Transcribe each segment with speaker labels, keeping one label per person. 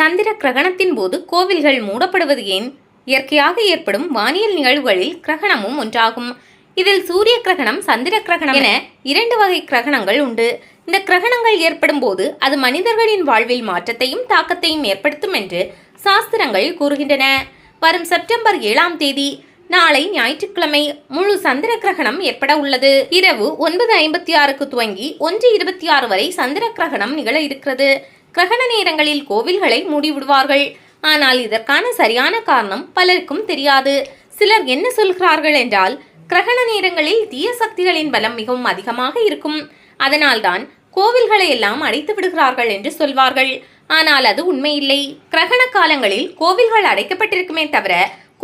Speaker 1: சந்திர கிரகணத்தின் போது கோவில்கள் மூடப்படுவது ஏன்? இயற்கையாக ஏற்படும் வானியல் நிகழ்வுகளில் கிரகணமும் ஒன்றாகும். இதில் சூரிய கிரகணம் சந்திர கிரகணம் என இரண்டு வகை கிரகணங்கள் உண்டு. இந்த கிரகணங்கள் ஏற்படும் போது அது மனிதர்களின் வாழ்வில் மாற்றத்தையும் தாக்கத்தையும் ஏற்படுத்தும் என்று சாஸ்திரங்கள் கூறுகின்றன. வரும் செப்டம்பர் ஏழாம் தேதி நாளை ஞாயிற்றுக்கிழமை முழு சந்திர கிரகணம் ஏற்பட உள்ளது. இரவு ஒன்பது ஐம்பத்தி ஆறுக்கு துவங்கி ஒன்று இருபத்தி ஆறு வரை சந்திர கிரகணம் நிகழ இருக்கிறது. கிரகண நேரங்களில் கோவில்களை மூடிவிடுவார்கள். ஆனால் இதற்கான சரியான காரணம் பலருக்கும் தெரியாது. சிலர் என்ன சொல்கிறார்கள் என்றால் கிரகண நேரங்களில் தீய சக்திகளின் பலம் மிகவும் அதிகமாக இருக்கும். அதனால்தான் கோவில்களை எல்லாம் அடைத்து விடுகிறார்கள் என்று சொல்வார்கள். ஆனால் அது உண்மையில்லை. கிரகண காலங்களில் கோவில்கள் அடைக்கப்பட்டிருக்குமே தவிர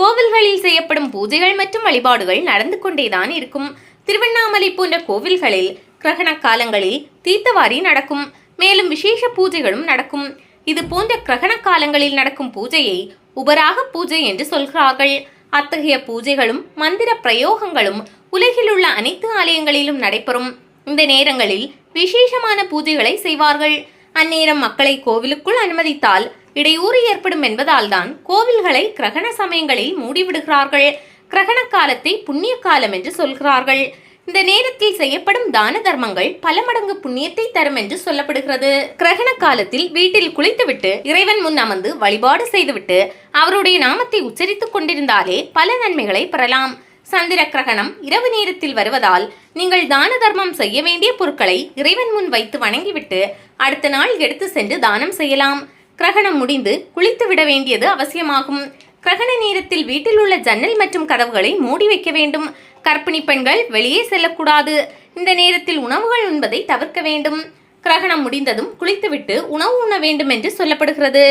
Speaker 1: கோவில்களில் செய்யப்படும் பூஜைகள் மற்றும் வழிபாடுகள் நடந்து கொண்டேதான் இருக்கும். திருவண்ணாமலை போன்ற கோவில்களில் கிரகண காலங்களில் தீர்த்தவாரி நடக்கும். மேலும் விசேஷ பூஜைகளும் நடக்கும். இது போன்ற கிரகண காலங்களில் நடக்கும் பூஜையை உபராக பூஜை என்று சொல்கிறார்கள். அத்தகைய பூஜைகளும் மந்திர பிரயோகங்களும் உலகில் உள்ள அனைத்து ஆலயங்களிலும் நடைபெறும். இந்த நேரங்களில் விசேஷமான பூஜைகளை செய்வார்கள். அந்நேரம் மக்களை கோவிலுக்குள் அனுமதித்தால் இடையூறு ஏற்படும் என்பதால்தான் கோவில்களை கிரகண சமயங்களில் மூடிவிடுகிறார்கள். கிரகண காலத்தை புண்ணிய காலம் என்று சொல்கிறார்கள். இந்த நேரத்தில் செய்யப்படும் தான தர்மங்கள் பல மடங்கு புண்ணியத்தை தரும் என்று சொல்லப்படுகிறது. கிரகண காலத்தில் வீட்டில் குளித்துவிட்டு இறைவன் முன் அமர்ந்து வழிபாடு செய்துவிட்டு அவருடைய நாமத்தை உச்சரித்துக் கொண்டிருந்தாலே பல நன்மைகளை பெறலாம். சந்திர கிரகணம் இரவு நேரத்தில் வருவதால் நீங்கள் தான தர்மம் செய்ய வேண்டிய பொருட்களை இறைவன் முன் வைத்து வணங்கிவிட்டு அடுத்த நாள் எடுத்து சென்று தானம் செய்யலாம். கிரகணம் முடிந்து குளித்து விட வேண்டியது அவசியமாகும். கிரகண நேரத்தில் வீட்டில் உள்ள ஜன்னல் மற்றும் கதவுகளை மூடி வைக்க வேண்டும். கர்ப்பிணி பெண்கள் வெளியே செல்லக்கூடாது. இந்த நேரத்தில் உணவுகள் உண்பதை தவிர்க்க வேண்டும். கிரகணம் முடிந்ததும் குளித்துவிட்டு உணவு உண்ண வேண்டும் என்று சொல்லப்படுகிறது.